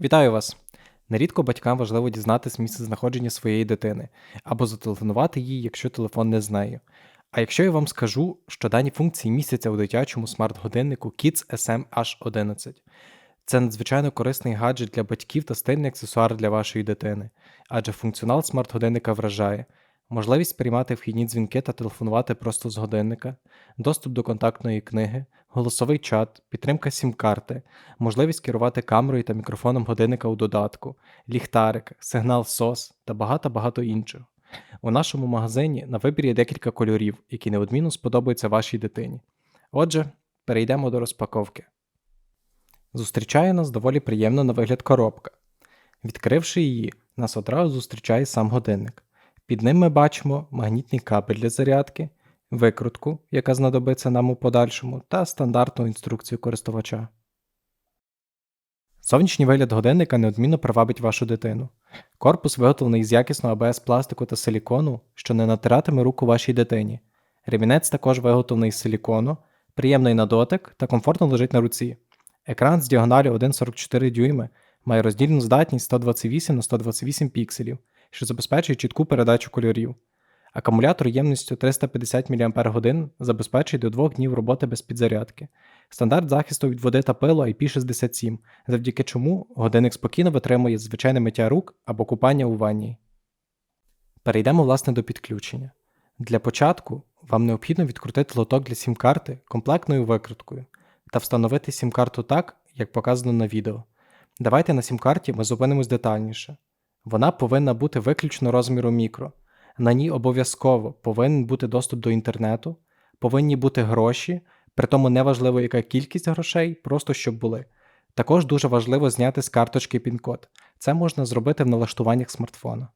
Вітаю вас! Нерідко батькам важливо дізнатись місце знаходження своєї дитини або зателефонувати їй, якщо телефон не з нею. А якщо я вам скажу, що дані функції містяться у дитячому смарт-годиннику Kids SM-H11, це надзвичайно корисний гаджет для батьків та стильний аксесуар для вашої дитини, адже функціонал смарт-годинника вражає. Можливість приймати вхідні дзвінки та телефонувати просто з годинника, доступ до контактної книги, голосовий чат, підтримка сім-карти, можливість керувати камерою та мікрофоном годинника у додатку, ліхтарик, сигнал SOS та багато-багато іншого. У нашому магазині на вибір є декілька кольорів, які неодмінно сподобаються вашій дитині. Отже, перейдемо до розпаковки. Зустрічає нас доволі приємно на вигляд коробка. Відкривши її, нас одразу зустрічає сам годинник. Під ним ми бачимо магнітний кабель для зарядки, викрутку, яка знадобиться нам у подальшому, та стандартну інструкцію користувача. Зовнішній вигляд годинника неодмінно привабить вашу дитину. Корпус виготовлений з якісного АБС пластику та силікону, що не натиратиме руку вашій дитині. Ремінець також виготовлений з силікону, приємний на дотик та комфортно лежить на руці. Екран з діагоналю 1,44 дюйми має роздільну здатність 128 на 128 пікселів, що забезпечує чітку передачу кольорів. Акумулятор ємністю 350 мАч забезпечує до 2 днів роботи без підзарядки. Стандарт захисту від води та пилу IP67, завдяки чому годинник спокійно витримує звичайне миття рук або купання у ванні. Перейдемо власне до підключення. Для початку вам необхідно відкрутити лоток для сім-карти комплектною викруткою та встановити сім-карту так, як показано на відео. Давайте на сім-карті ми зупинимось детальніше. Вона повинна бути виключно розміру мікро. На ній обов'язково повинен бути доступ до інтернету, повинні бути гроші, при тому неважливо, яка кількість грошей, просто щоб були. Також дуже важливо зняти з карточки пін-код. Це можна зробити в налаштуваннях смартфона.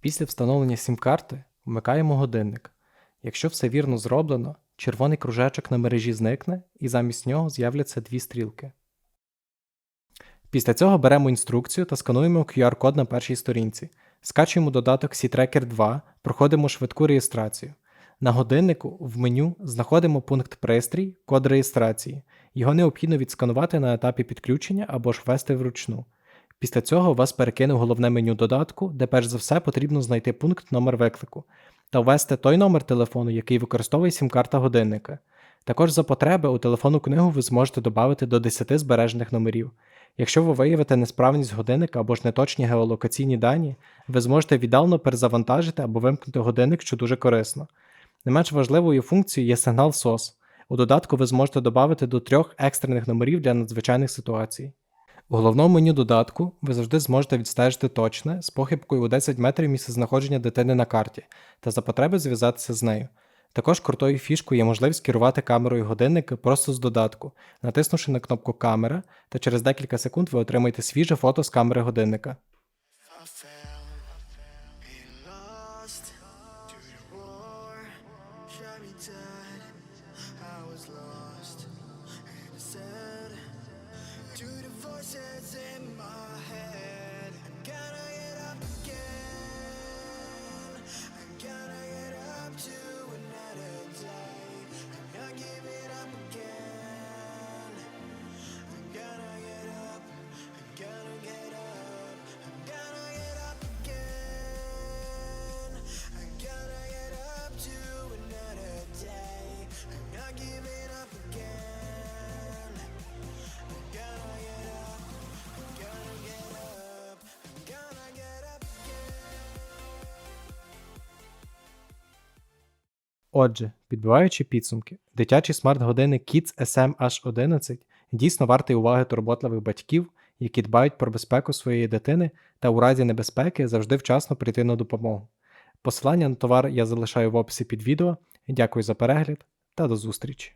Після встановлення сім-карти вмикаємо годинник. Якщо все вірно зроблено, червоний кружечок на мережі зникне і замість нього з'являться дві стрілки. Після цього беремо інструкцію та скануємо QR-код на першій сторінці. Скачуємо додаток C-Tracker 2, проходимо швидку реєстрацію. На годиннику в меню знаходимо пункт пристрій, код реєстрації. Його необхідно відсканувати на етапі підключення або ж ввести вручну. Після цього вас перекине головне меню додатку, де перш за все потрібно знайти пункт номер виклику та ввести той номер телефону, який використовує сім-карта годинника. Також за потреби у телефонну книгу ви зможете додати до 10 збережених номерів. Якщо ви виявите несправність годинника або ж неточні геолокаційні дані, ви зможете віддалено перезавантажити або вимкнути годинник, що дуже корисно. Не менш важливою функцією є сигнал SOS. У додатку ви зможете додати до трьох екстрених номерів для надзвичайних ситуацій. У головному меню додатку ви завжди зможете відстежити точне з похибкою у 10 метрів місце знаходження дитини на карті та за потреби зв'язатися з нею. Також крутою фішкою є можливість керувати камерою годинника просто з додатку, натиснувши на кнопку Камера, та через декілька секунд ви отримаєте свіже фото з камери годинника. I fell and Отже, підбиваючи підсумки, дитячий смарт-годинник Kids SM-H11 дійсно вартий уваги турботливих батьків, які дбають про безпеку своєї дитини та у разі небезпеки завжди вчасно прийти на допомогу. Посилання на товар я залишаю в описі під відео. Дякую за перегляд та до зустрічі!